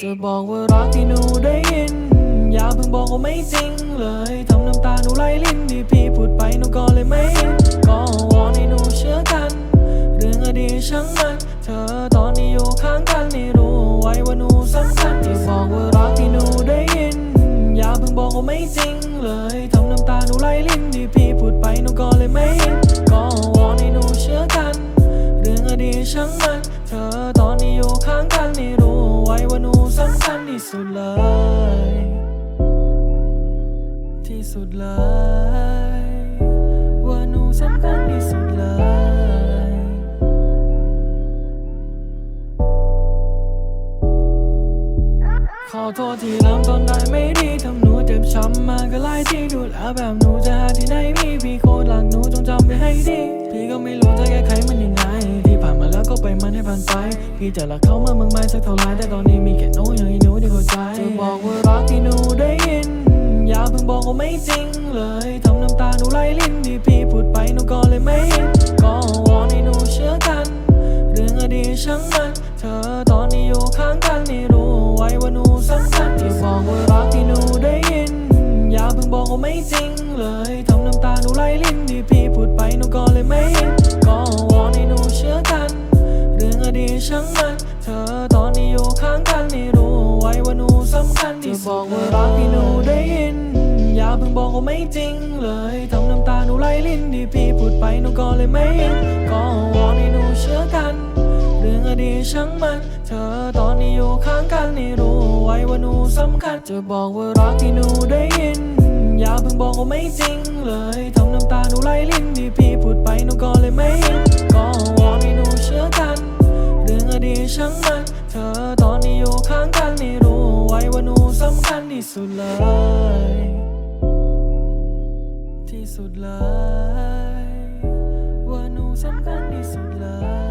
จะบอกว่ารักที่หนูได้ยิน อย่าเพิ่งบอกว่าไม่จริงเลยทำน้ำตาหนูไหลลิ้นที่พี่พูดไปหนูก็เลยไม่เห็นก็วอนให้หนูเชื่อกัน เรื่องอดีตช่างมัน เธอตอนนี้อยู่ข้างกันนี่รู้ไว้ว่าหนูสำคัญที่บอกว่ารักที่หนูได้ยิน อย่าเพิ่งบอกว่าไม่จริงเลยทำน้ำตาหนูไหลลิ้นที่พี่พูดไปหนูก็เลยไม่เห็นก็วอนให้หนูเชื่อกัน เรื่องอดีตช่างมัน เธอตอนนี้อยู่ข้างกันนี่รู้ สุดเลย ที่สุดเลย ว่าหนูสำคัญที่สุดเลยขอโทษที่เริ่มต้นได้ไม่ดีทำหนูเจ็บช้ำมาก็หลายที่ดูแลแบบหนูจะหาที่ไหนมีพี่โคตรหลักหนูจงจำไว้ให้ดี พี่ก็ไม่รู้จะแก้ไขมันยังไงานมาไปมันให้ผ่านไป พี่จะรักเขามามากมายสักเท่าไรแต่ตอนนี้มีแค่หนูอย่างให้หนูได้เข้าใจจะบอกว่ารักที่หนูได้ยิน อย่าเพิ่งบอกว่าไม่จริงเลย มัน เธอตอนนี้อยู่ข้างกันนี่รู้ไว้ว่าหนูสำคัญที่สุดบอกว่ารักที่หนูได้ยิน อย่าเพิ่งบอกว่าไม่จริงเลยทำน้ำตาหนูไหลลิ้นที่พี่พูดไปหนูก็เลยไม่เห็นก็วอนให้หนูเชื่อกัน เรื่องอดีตช่างมัน เธอตอนนี้อยู่ข้างกันนี่รู้ไว้ว่าหนูสำคัญจะบอกว่ารักที่หนูได้ยิน อย่าเพิ่งบอกว่าไม่จริงเลยทำน้ำตาหนูไหลลิ้นที่พี่ ช่างมัน เธอตอนนี้อยู่ข้างกันนี่รู้ไว้ว่าหนูสำคัญที่สุดเลย ที่สุดเลย ว่าหนูสำคัญที่สุดเลย